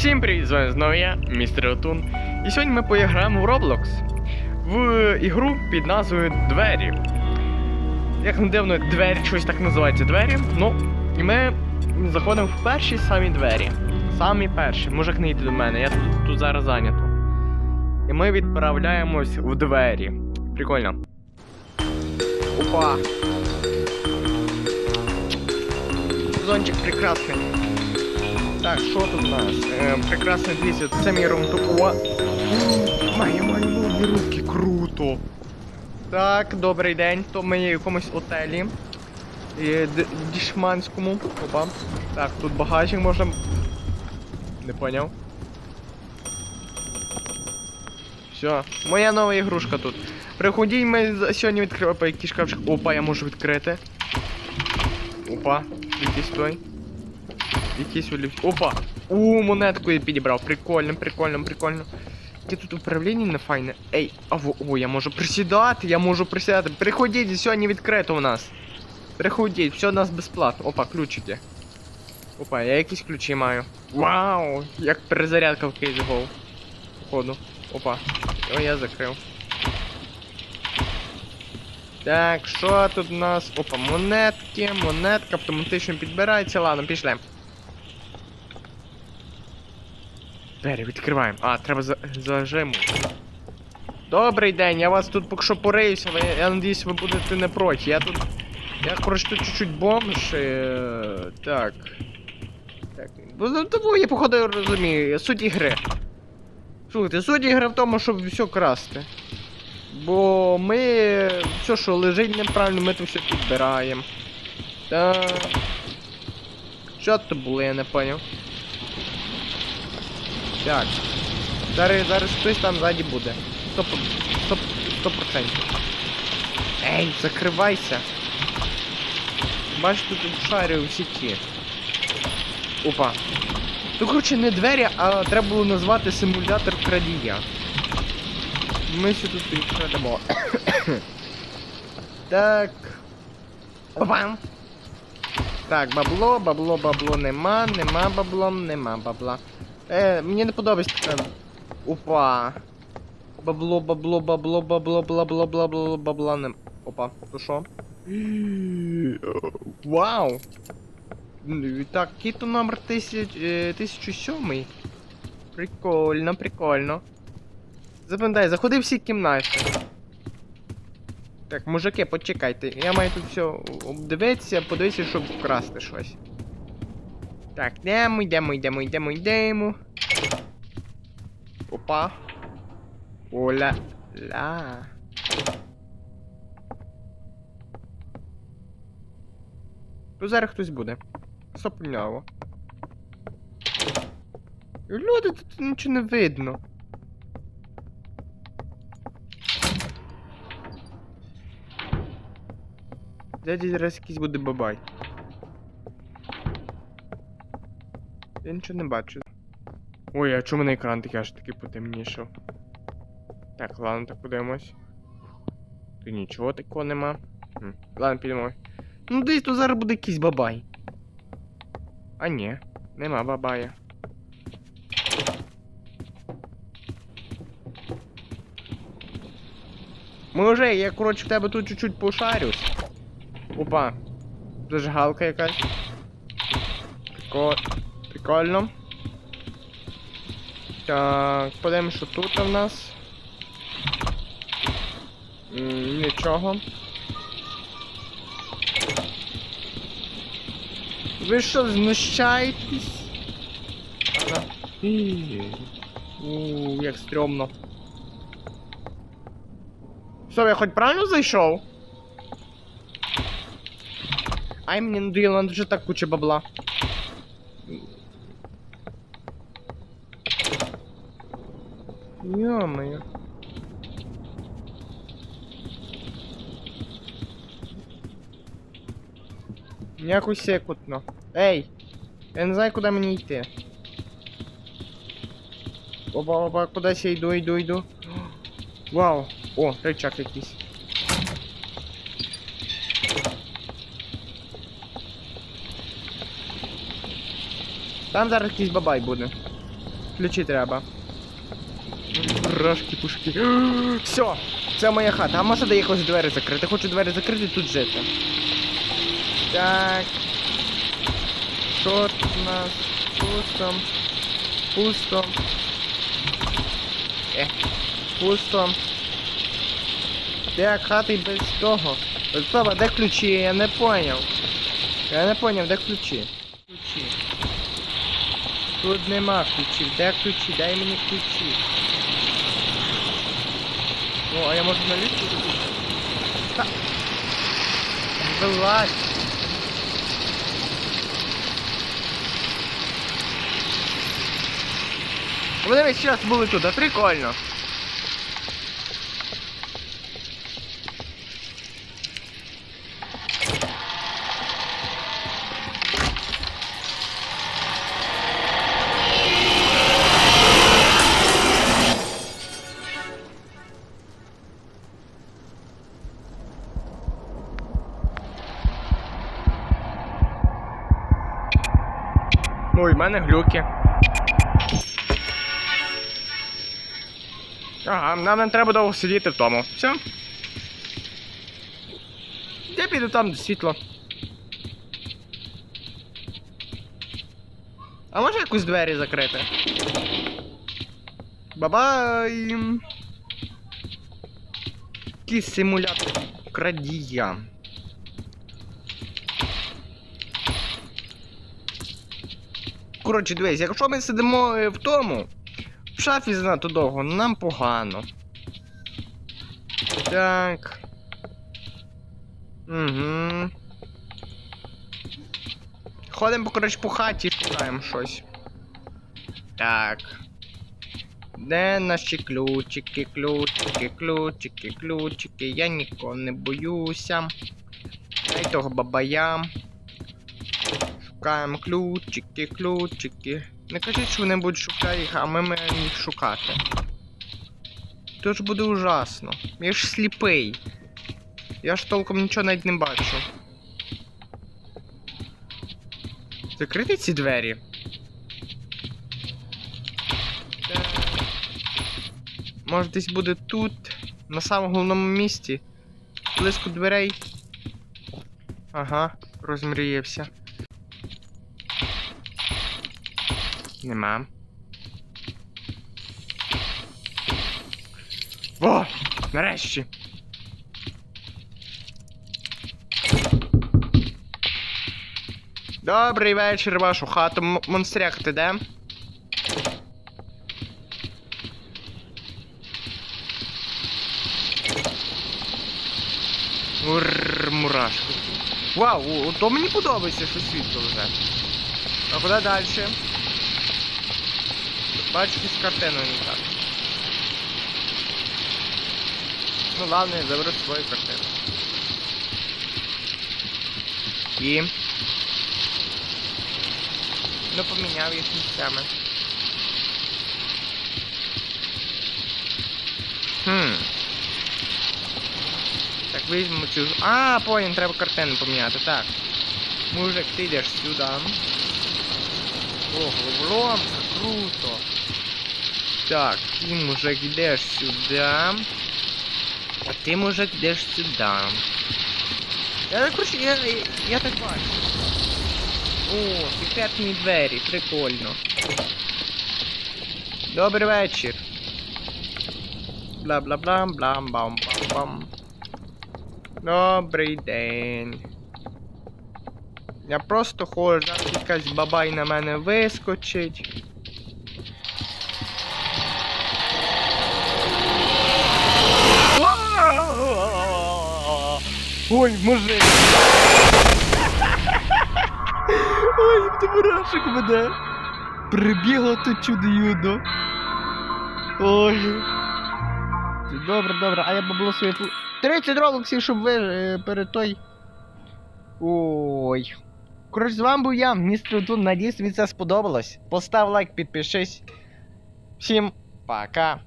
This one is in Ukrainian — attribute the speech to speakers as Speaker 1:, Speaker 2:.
Speaker 1: Всім привіт, з вами знову я, містер Отун. І сьогодні ми поіграємо в Roblox в ігру під назвою Двері. Як не дивно, двері, щось так називається двері. Ну, і ми заходимо в перші самі двері. Самі перші. Може не до мене, я тут, тут зараз зайнято. І ми відправляємось в двері. Прикольно. Опа. Зончик прекрасний. Так, що тут у нас? Е, прекрасний дивіться, це мій румтукова. Має мальові руки, круто. Так, добрий день. То ми є в якомусь отелі. Дішманському. Опа. Так, тут багажник можна. Не поняв. Все, моя нова ігрушка тут. Приходіть, ми сьогодні Опа, який шкафчик. Опа, я можу відкрити. Опа, якийсь той. Якийсь олів. Опа! У, монетку я підібрав. Прикольно, прикольно, прикольно. Яке тут управління не файне. Ей, а во, о, я можу присідати, я можу присідати. Приходіть, сьогодні відкрито у нас. Приходіть, все у нас безплатно. Опа, ключики. Опа, я якісь ключі маю. Вау! Як перезарядка в Case Go. Походу. Опа. О, я закрив. Так, що тут у нас? Опа, монетки, монетка автоматично підбирається. Ладно, пішли. Двері відкриваємо. А, треба за... зажиму. Добрий день, я вас тут поки що пориюся, ви, я надіюсь, ви будете не проти. Я тут. Я коротше тут чуть-чуть бомж. е, Так. Так. Тому я походу розумію. Суть ігри. Слухайте, суть ігри в тому, щоб все красти. Бо ми все, що лежить неправильно, ми то все підбираємо. Так. Що це було, я не поняв. Так. Зараз, зараз хтось там ззаді буде. Сто, сто, сто процентів. Ей, закривайся. Бачиш, тут шарю в сіті. Опа. Ну, коротше, не двері, а треба було назвати симулятор крадія. Ми ще тут відкрадемо. так. Опа. Так, бабло, бабло, бабло нема, нема бабло, нема бабла. Е, мені не подобається. Опа. Бабло, бабло, бабло, бабло, бла бла бла бла бабла не. Опа, то що? Вау! Так, кіто номер 1000, е, 1007. Прикольно, прикольно. Запам'ятай, заходи всі кімнати. Так, мужики, почекайте. Я маю тут все обдивитися, подивитися, щоб вкрасти щось. Так, йдемо, йдемо, йдемо, йдемо, йдемо. Опа. Оля. Ла. Тут зараз хтось буде. Сопняво. Люди, тут нічого не видно. Дяді зараз якийсь буде бабай. Я нічого не бачу. Ой, а чому на екран такий аж таки потемнішав? Так, ладно, так подивимось. Тут нічого такого нема. Хм. Ладно, підемо. Ну десь тут зараз буде якийсь бабай. А ні, нема бабая. Може, я, коротше, в тебе тут чуть-чуть пошарюсь. Опа. Зажигалка якась. Прикол... Прикольно. Так, подивимось, що тут у нас. Нічого. Ви що, знущаєтесь? Ууу, як стрьомно. Що, я хоч правильно зайшов? Ай, мені надоело, надо вже так куча бабла. Ё-моё. Яку секундно. Ей! Я не знаю, куди мені йти. Опа, опа, кудись я йду, йду, йду. Вау! О, рычаг якийсь. Там зараз якийсь бабай буде. Ключі треба. Рашки, пушки. Все, це моя хата. А може де якось двері закрити? Хочу двері закрити тут жити. Так. Що тут у нас? Пусто. Пусто. Е, пусто. Де хати без того? Стоп, де ключі? Я не поняв. Я не поняв, де ключі? Ключі. Тут нема ключів. Де ключі? Дай мені ключі. О, а я можу на ліфті? Та. Вилазь. Вони весь час були тут, а прикольно. Ой, в мене глюки. Ага, нам не треба довго сидіти в тому. Все. Я піду там де світло. А може якусь двері закрити? Бабай! Якийсь симулятор крадія. Коротше, дивись, якщо ми сидимо е, в тому, в шафі занадто довго, нам погано. Так. Угу. Ходимо, коротше, по хаті, шукаємо щось. Так. Де наші ключики, ключики, ключики, ключики. Я нікого не боюся. Дай того бабая. Шукаємо ключики, ключики. Не кажіть, що вони будуть шукати їх, а ми маємо їх шукати. То ж буде ужасно. Я ж сліпий. Я ж толком нічого навіть не бачу. Закрити ці двері. Так. Може десь буде тут, на самому головному місці. Близько дверей. Ага, розмріявся. Нема. Во! Нарешті! Добрий вечір, вашу хату м- монстряхти, де? Урр, мурашки. Вау, то мені подобається, що світло вже. А куди далі? Бачу якусь картину не так. Ну ладно, я заберу свою картину. І. Ну поміняв їх місцями. Хм. Так, візьмемо цю. А, понял, треба картину поміняти. Так. Мужик, ти йдеш сюди. О, головоломка, круто. Так, ти мужик йдеш сюди. А ти мужик йдеш сюди. Я короче, я, я, я так бачу. О, секретні двері, прикольно. Добрий вечір. бла бла бла бла бам бам бам Добрий день. Я просто ходжу, якась бабай на мене вискочить. Ой, мужик. Ой, ти мурашок веде. Прибігло тут чудо-юдо. Ой. Добре, добре, а я бабло своє... пл- 30 роликсів, щоб ви е, перед той. Ой. Коротше, з вами був я, містер Тун. Надіюсь, тобі це сподобалось. Постав лайк, підпишись. Всім пока.